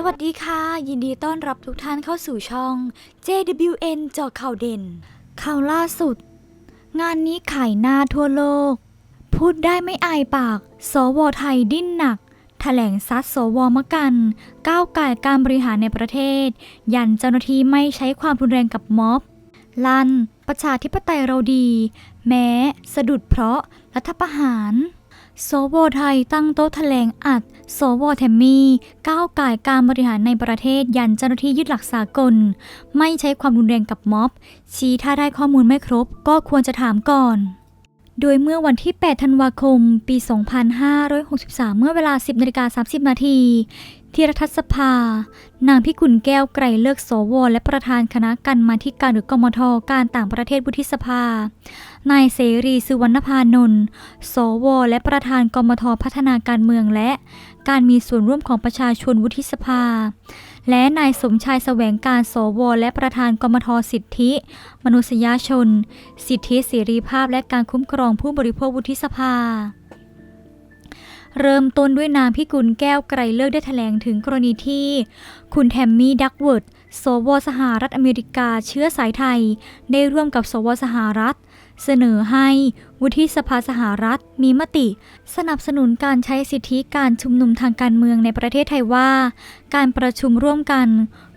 สวัสดีค่ะ ยินดีต้อนรับทุกท่านเข้าสู่ช่อง JWN เจาะข่าวเด่น ข่าวล่าสุด งานนี้ขายหน้าทั่วโลก พูดได้ไม่อายปาก สวไทยดิ้นหนักแถลงซัดสวมกัน ก้าวไก่การบริหารในประเทศ ยันเจ้าหน้าที่ไม่ใช้ความรุนแรงกับม็อบ ลัน ประชาธิปไตยเราดี แม้ สะดุดเพราะรัฐประหาร สวไทยตั้งโต๊ะแถลงอัด สวแทมมี่ก้าวไก่ายการบริหารในประเทศยันเจ้าหน้าที่ยึดหลักสากล ไม่ใช้ความรุนแรงกับม็อบ ชี้ถ้าได้ข้อมูลไม่ครบ ก็ควรจะถามก่อน โดยเมื่อวันที่ 8 ธันวาคม ปี 2563 เมื่อเวลา 10นาฬิกา30 นาทีที่รัฐสภา นางพิกุลแก้วไกรเลิกสวและประธานคณะกรรมาธิการหรือกมทการต่างประเทศวุฒิสภา นายเสรีสุวรรณพานนท์สว และประธานกรมทพัฒนาการเมืองและการมีส่วนร่วมของประชาชนวุฒิสภา และนายสมชายแสวงการสว และประธานกรมทสิทธิ มนุษยชน สิทธิเสรีภาพและการคุ้มครองผู้บริโภควุฒิสภาเริ่มต้นด้วยนางพิกุลแก้วไกรเลิกได้แถลงถึงกรณีที่ คุณแทมมี่ดักเวิร์ด สวสหรัฐอเมริกาเชื้อสายไทย ได้ร่วมกับสวสหรัฐ เสนอให้วุฒิสภาสหรัฐมีมติ สนับสนุนการใช้สิทธิการชุมนุมทางการเมืองในประเทศไทยว่า การประชุมร่วมกัน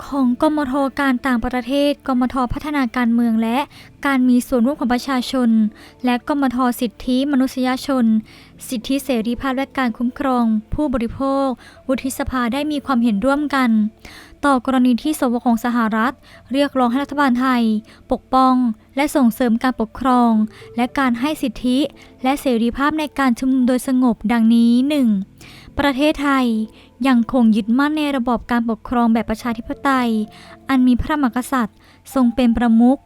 ของกมทการต่างประเทศ กมทพัฒนาการเมืองและ การมีส่วนร่วมของประชาชน และกมทสิทธิมนุษยชน สิทธิเสรีภาพและการคุ้มครอง ผู้บริโภค วุฒิสภาได้มีความเห็นร่วมกัน ต่อกรณีที่สวของสหรัฐ เรียกร้องให้รัฐบาลไทย ปกป้อง และส่งเสริมการปกครอง และการให้สิทธิ และเสรีภาพในการชุมนุมโดยสงบดังนี้ 1. ประเทศไทยยังคงยึดมั่นในระบอบการปกครองแบบประชาธิปไตย อันมีพระมหากษัตริย์ ทรงเป็นประมุข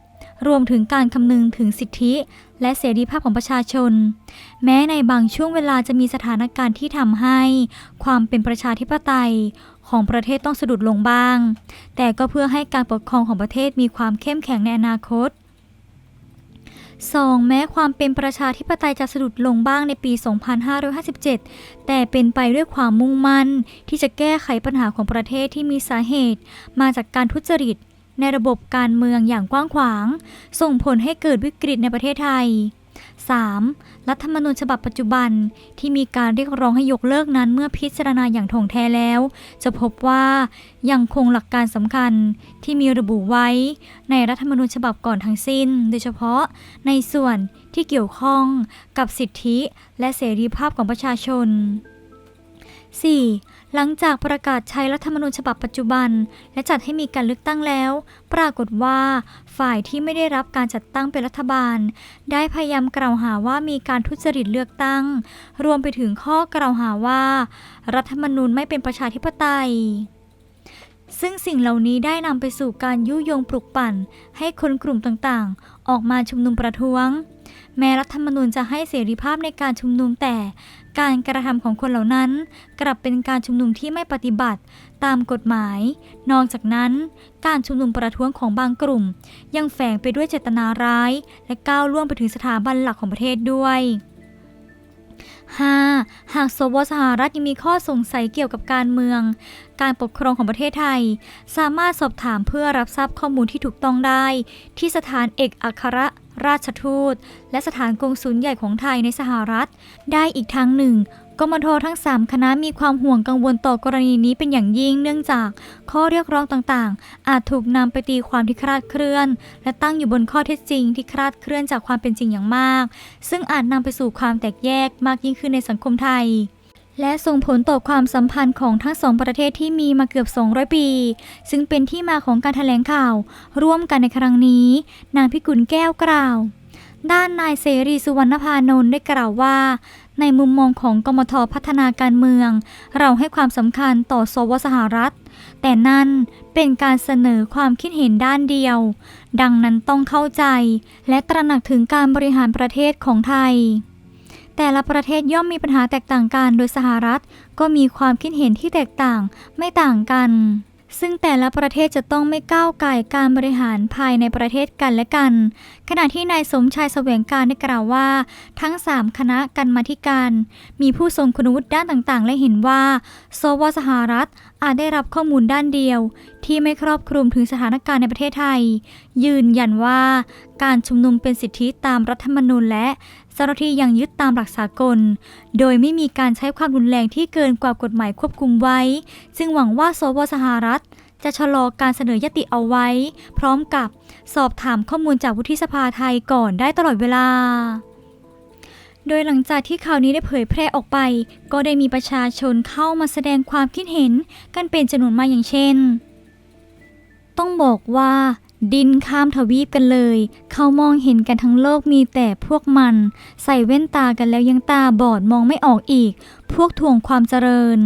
รวมถึงการคำนึงถึงสิทธิ และเสรีภาพของประชาชน แม้ในบางช่วงเวลาจะมีสถานการณ์ที่ทำให้ ความเป็นประชาธิปไตยของประเทศต้องสะดุดลงบ้าง แต่ก็เพื่อให้การปกครองของประเทศมีความเข้มแข็งในอนาคต 2. แม้ความเป็นประชาธิปไตยจะสะดุดลงบ้างในปี 2557 แต่เป็นไปด้วยความมุ่งมั่น ที่จะแก้ไขปัญหาของประเทศที่มีสาเหตุ มาจากการทุจริต ในระบบการเมืองอย่างกว้างขวาง ส่งผลให้เกิดวิกฤตในประเทศไทย 3. รัฐธรรมนูญฉบับปัจจุบันที่มีการเรียกร้องให้ยกเลิกนั้นเมื่อพิจารณาอย่างถ่องแท้แล้ว จะพบว่ายังคงหลักการสำคัญที่มีระบุไว้ ในรัฐธรรมนูญฉบับก่อนทั้งสิ้น โดยเฉพาะในส่วนที่เกี่ยวข้องกับสิทธิและเสรีภาพของประชาชน 4. หลังจากประกาศใช้รัฐธรรมนูญฉบับปัจจุบัน และจัดให้มีการเลือกตั้งแล้ว ปรากฏว่า ฝ่ายที่ไม่ได้รับการจัดตั้งเป็นรัฐบาล ได้พยายามกล่าวหาว่ามีการทุจริตเลือกตั้ง รวมไปถึงข้อกล่าวหาว่า รัฐธรรมนูญไม่เป็นประชาธิปไตย ซึ่งสิ่งเหล่านี้ได้นำไปสู่การยุยงปลุกปั่น ให้คนกลุ่มต่างๆ ออกมาชุมนุมประท้วง แม้รัฐธรรมนูญจะให้เสรีภาพในการชุมนุมแต่ การกระทำของคนเหล่านั้น กลับเป็นการชุมนุมที่ไม่ปฏิบัติ ตามกฎหมาย นอกจากนั้น การชุมนุมประท้วงของบางกลุ่ม ยังแฝงไปด้วยเจตนาร้าย และก้าวล่วงไปถึงสถาบันหลักของประเทศด้วย 5. หากสวสหรัฐยังมีข้อสงสัยเกี่ยวกับการเมือง การปกครองของประเทศไทย สามารถสอบถามเพื่อรับทราบข้อมูลที่ถูกต้องได้ ที่สถานเอกอัคร ราชทูต และสถานกงสุลใหญ่ของไทยในสหรัฐ ได้อีกทางหนึ่งกมททั้ง 3 คณะมีความห่วงกังวลต่อกรณีนี้เป็นอย่างยิ่งเนื่องจากข้อเรียกร้องต่างๆ อาจถูกนำไปตีความที่คลาดเคลื่อน และตั้งอยู่บนข้อเท็จจริงที่คลาดเคลื่อนจากความเป็นจริงอย่างมาก ซึ่งอาจนำไปสู่ความแตกแยกมากยิ่งขึ้นในสังคมไทย และส่งผลต่อความสัมพันธ์ของทั้งสองประเทศที่มีมาเกือบ 200 ปี ซึ่งเป็นที่มาของการแถลงข่าว ร่วมกันในครั้งนี้ นางพิกุลแก้วกล่าว ด้านนายเสรีสุวรรณพานนท์ได้กล่าวว่า ในมุมมองของกมทพัฒนาการเมือง เราให้ความสำคัญต่อสวสหรัฐ แต่นั่นเป็นการเสนอความคิดเห็นด้านเดียว ดังนั้นต้องเข้าใจ และตระหนักถึงการบริหารประเทศของไทย แต่ละประเทศย่อมมีปัญหาแตกต่างกัน โดยสหรัฐก็มีความคิดเห็นที่แตกต่างไม่ต่างกัน ซึ่งแต่ละประเทศจะต้องไม่ก้าวไก่การบริหารภายในประเทศกันและกัน ขณะที่นายสมชายแสวงการได้กล่าวว่า ทั้ง 3 คณะกรรมาธิการ มีผู้ทรงคุณวุฒิด้านต่างๆ และเห็นว่าสวสหรัฐอาจได้รับข้อมูลด้านเดียว ที่ไม่ครอบคลุมถึงสถานการณ์ในประเทศไทย ยืนยันว่าการชุมนุมเป็นสิทธิตามรัฐธรรมนูญและ เจ้าหน้าที่ยังยึดตามหลักสากล โดยไม่มีการใช้ความรุนแรงที่เกินกว่ากฎหมายควบคุมไว้จึงหวังว่าสวสหรัฐจะชะลอการเสนอยติเอาไว้ พร้อมกับสอบถามข้อมูลจากวุฒิสภาไทยก่อนได้ตลอดเวลา โดยหลังจากที่ข่าวนี้ได้เผยแพร่ออกไป ก็ได้มีประชาชนเข้ามาแสดงความคิดเห็นกันเป็นจำนวนมากอย่างเช่น ต้องบอกว่า ดินข้ามทวีปกันเลย เขามองเห็นกันทั้งโลกมีแต่พวกมัน ใส่แว่นตากันแล้วยังตาบอดมองไม่ออกอีก พวกถ่วงความเจริญ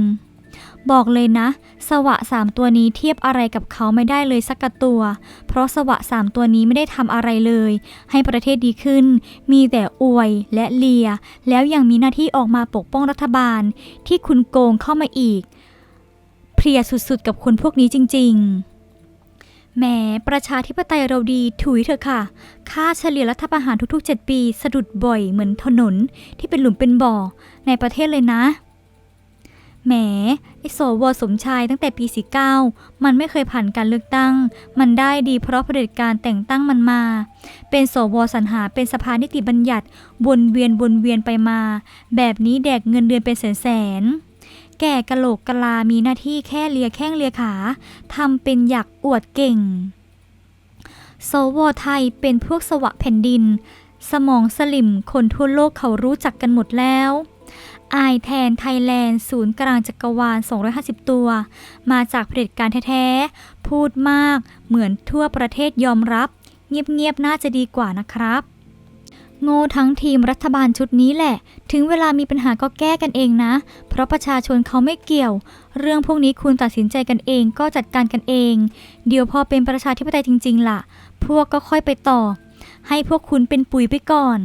บอกเลยนะ สวะสามตัวนี้เทียบอะไรกับเขาไม่ได้เลยสักตัว เพราะสวะสามตัวนี้ไม่ได้ทำอะไรเลย ให้ประเทศดีขึ้น มีแต่อวยและเลีย แล้วยังมีหน้าที่ออกมาปกป้องรัฐบาล ที่คุณโกงเข้ามาอีก เพลียสุดๆกับคนพวกนี้จริง ๆ แหมประชาธิปไตยเราดีถุยเถอะค่ะ ค่าเฉลี่ยรัฐประหารทุกๆ 7 ปี สะดุดบ่อยเหมือนถนนที่เป็นหลุมเป็นบ่อในประเทศเลยนะ แหมไอโสวสมชายตั้งแต่ปี 49 มันไม่เคยผ่านการเลือกตั้ง มันได้ดีเพราะเผด็จการแต่งตั้งมันมา เป็นสวสรรหาเป็นสภานิติบัญญัติวนเวียนวนเวียนไปมา แบบนี้แดกเงินเดือนเป็นแสนแสนๆ แก่กะโหลกกะลา มีหน้าที่แค่เลียแข้งเลียขาทำเป็นอยากอวดเก่งสวไทยเป็นพวกสวะแผ่นดิน สมองสลิมคนทั่วโลกเขารู้จักกันหมดแล้วอายแทนไทยแลนด์ ศูนย์กลางจักรวาล 250 ตัว มาจากเผด็จการแท้ๆ พูดมากเหมือนทั่วประเทศยอมรับ เงียบๆ น่าจะดีกว่านะครับ โง่ทั้งทีมรัฐบาลชุดนี้แหละ ถึงเวลามีปัญหาก็แก้กันเองนะ เพราะประชาชนเขาไม่เกี่ยว เรื่องพวกนี้คุณตัดสินใจกันเองก็จัดการกันเอง เดี๋ยวพอเป็นประชาธิปไตยจริง ๆ ล่ะ พวกก็ค่อยไปต่อ ให้พวกคุณเป็นปุ๋ยไปก่อน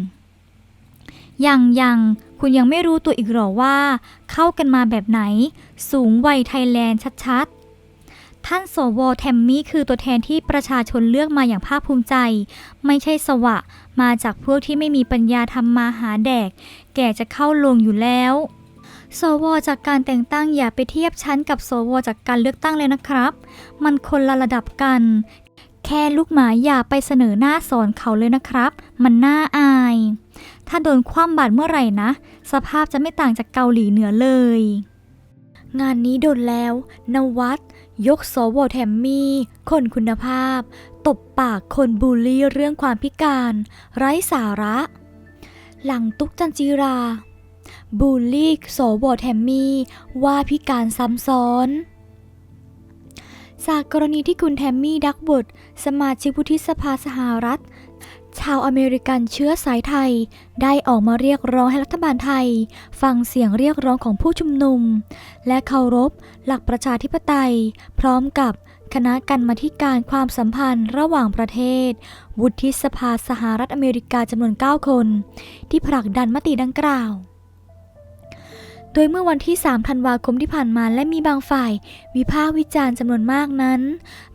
ยังยังคุณยังไม่รู้ตัวอีกหรอว่า เข้ากันมาแบบไหน สูงวัยไทยแลนด์ชัดๆ ท่านสวแทมมี่คือตัวแทนที่ประชาชนเลือกมาอย่างภาคภูมิใจ ไม่ใช่สวะ มาจากพวกที่ไม่มีปัญญาทำมาหาแดก แก่จะเข้าลงอยู่แล้ว สวจากการแต่งตั้งอย่าไปเทียบชั้นกับสวจากการเลือกตั้งเลยนะครับ มันคนละระดับกัน แค่ลูกหมาอย่าไปเสนอหน้าสอนเขาเลยนะครับ มันน่าอาย ถ้าโดนคว่ำบาตรเมื่อไหร่นะ สภาพจะไม่ต่างจากเกาหลีเหนือเลย งานนี้โดนแล้ว นวัด ยกสวแทมมี คนคุณภาพ ตบปากคนบูลลี่เรื่องความพิการ ไร้สาระ หลังตุกจันจีรา บูลลี่สวแทมมี ว่าพิการซ้ำซ้อนจากกรณีที่คุณแทมมี่ ดักบุตสมาชิกวุฒิสภาสหรัฐ ชาวอเมริกันเชื้อสายไทย ได้ออกมาเรียกร้องให้รัฐบาลไทย ฟังเสียงเรียกร้องของผู้ชุมนุม และเคารพ หลักประชาธิปไตย พร้อมกับคณะกรรมาธิการความสัมพันธ์ระหว่างประเทศ วุฒิสภาสหรัฐอเมริกาจำนวน 9 คน ที่ผลักดันมติดังกล่าว โดยเมื่อวันที่ 3 ธันวาคมที่ผ่านมาและมีบางฝ่าย วิพากษ์วิจารณ์จำนวนมากนั้น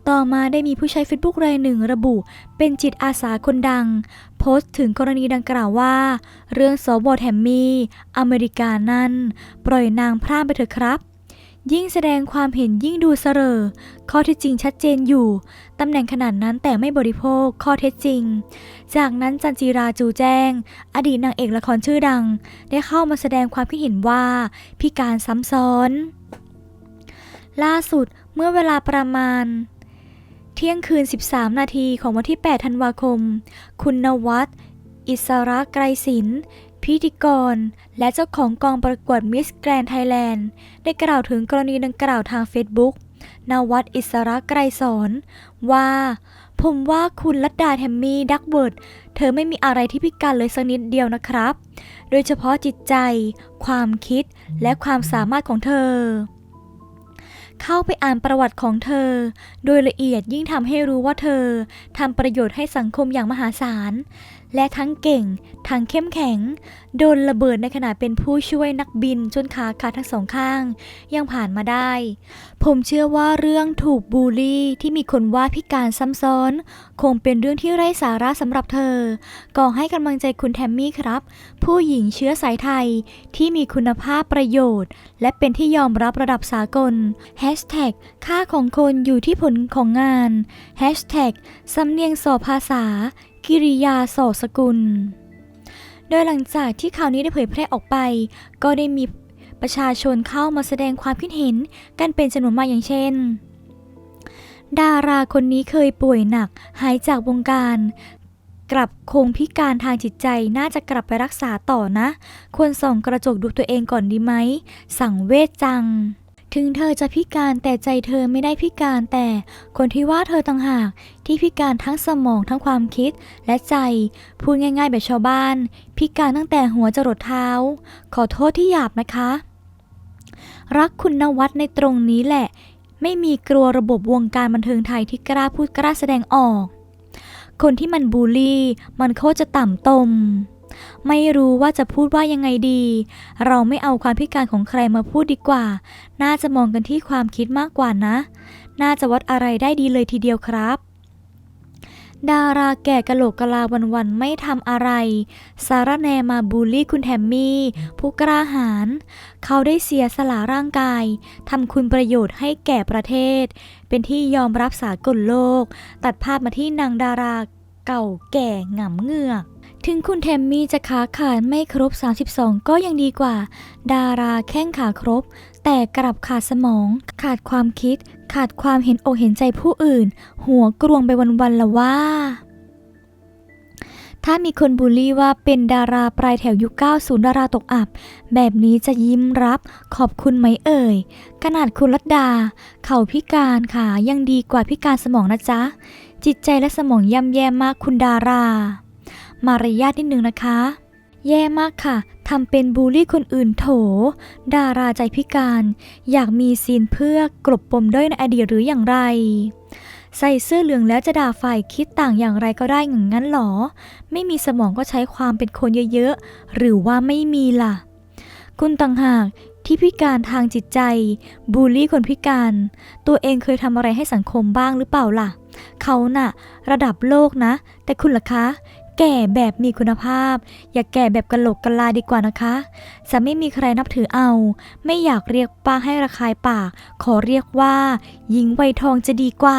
ต่อมาได้มีผู้ใช้ Facebook รายหนึ่งระบุ เป็นจิตอาสาคนดัง โพสต์ถึงกรณีดังกล่าวว่า เรื่องสวแฮมมี่ อเมริกานั้นปล่อยนางพร่าไปเถอะครับ ยิ่งแสดงความเห็นยิ่งดูเสรอ ข้อเท็จจริงชัดเจนอยู่ ตำแหน่งขนาดนั้นแต่ไม่บริโภค ข้อเท็จจริง จากนั้นจันจีราจูแจ้ง อดีตนางเอกละครชื่อดัง ได้เข้ามาแสดงความคิดเห็นว่าพิการซ้ำซ้อน ล่าสุดเมื่อเวลาประมาณ เที่ยงคืน 13 นาทีของวันที่ 8 ธันวาคม คุณนวัดอิสระไกรศิลป์ พิธีกร และเจ้าของกองประกวดมิสแกรนไทยแลนด์ได้กล่าวถึงกรณีดังกล่าวทางเฟซบุ๊กนวัดอิสระไกรสอนว่า ผมว่าคุณลัดดาแทมมี่ดักเบิร์ดเธอไม่มีอะไรที่พิการเลยสักนิดเดียวนะครับ โดยเฉพาะจิตใจ ความคิดและความสามารถของเธอ เข้าไปอ่านประวัติของเธอ โดยละเอียดยิ่งทำให้รู้ว่าเธอทำประโยชน์ให้สังคมอย่างมหาศาล และทั้งเก่ง ทั้งเข้มแข็ง โดนระเบิดในขณะเป็นผู้ช่วยนักบินจนขาขาดทั้งสองข้าง ยังผ่านมาได้ ผมเชื่อว่าเรื่องถูกบูลลี่ที่มีคนว่าพิการซ้ำซ้อน คงเป็นเรื่องที่ไร้สาระสำหรับเธอ ก็ให้กำลังใจคุณแทมมี่ครับ ผู้หญิงเชื้อสายไทยที่มีคุณภาพประโยชน์ และเป็นที่ยอมรับระดับสากล Hashtag ค่าของคนอยู่ที่ผลของงาน Hashtag สำเนียงสอบภาษา กิริยาสสกุล โดยหลังจากที่ข่าวนี้ได้เผยแพร่ออกไป ก็ได้มีประชาชนเข้ามาแสดงความคิดเห็นกันเป็นจำนวนมากอย่างเช่น ดาราคนนี้เคยป่วยหนักหายจากวงการ กลับคงพิการทางจิตใจน่าจะกลับไปรักษาต่อนะ ควรส่องกระจกดูตัวเองก่อนดีไหม สั่งเวทจัง ถึงเธอจะพิการแต่ใจเธอไม่ได้พิการแต่คนที่ว่าเธอต่างหากที่พิการทั้งสมองทั้งความคิดและใจ พูดง่ายๆแบบชาวบ้าน พิการตั้งแต่หัวจรดเท้า ขอโทษที่หยาบนะคะ รักคุณนวัดในตรงนี้แหละ ไม่มีกลัวระบบวงการบันเทิงไทยที่กล้าพูดกล้าแสดงออก คนที่มันบูลลี่ มันโคตรจะต่ำตม ไม่รู้ว่าจะพูดว่ายังไงดี เราไม่เอาความพิการของใครมาพูดดีกว่า น่าจะมองกันที่ความคิดมากกว่านะ น่าจะวัดอะไรได้ดีเลยทีเดียวครับดาราแก่กะโหลกกะลาวันๆไม่ทำอะไร สารแนมาบูลลี่คุณแทมมี่ ผู้กล้าหาญเขาได้เสียสละร่างกายทำคุณประโยชน์ให้แก่ประเทศ เป็นที่ยอมรับสากลโลก ตัดภาพมาที่นางดาราเก่าแก่หงำเงือก ถึงคุณแทมมี่จะขาขาดไม่ครบ 32 ก็ยังดีกว่า ดาราแข้งขาครบ แต่กลับขาดสมอง ขาดความคิด ขาดความเห็นอกเห็นใจผู้อื่น หัวกรวงไปวันๆละว่า ถ้ามีคนบูลลี่ว่าเป็นดาราปลายแถวยุค 90 ดาราตกอับ แบบนี้จะยิ้มรับขอบคุณไหมเอ่ย ขนาดคุณรัตดา เข่าพิการขายังดีกว่าพิการสมองนะจ๊ะ จิตใจและสมองย่ำแย่มากคุณดารา มารยาทนิดนึงนะคะ แย่มากค่ะทำเป็นบูลลี่คนอื่นโถ ดาราใจพิการ อยากมีซีนเพื่อกลบปมด้อยในอดีตหรืออย่างไร ใส่เสื้อเหลืองแล้วจะด่าฝ่ายคิดต่างอย่างไรก็ได้อย่างนั้นหรอ ไม่มีสมองก็ใช้ความเป็นคนเยอะๆ หรือว่าไม่มีล่ะ คุณต่างหากที่พิการทางจิตใจ บูลลี่คนพิการ ตัวเองเคยทำอะไรให้สังคมบ้างหรือเปล่าล่ะ เขาน่ะ ระดับโลกนะ แต่คุณล่ะคะ แก่แบบมีคุณภาพ อย่าแก่แบบกะโหลกกะลาดีกว่านะคะ จะไม่มีใครนับถือเอา ไม่อยากเรียกป้าให้ระคายปาก ขอเรียกว่า หญิงวัยทองจะดีกว่า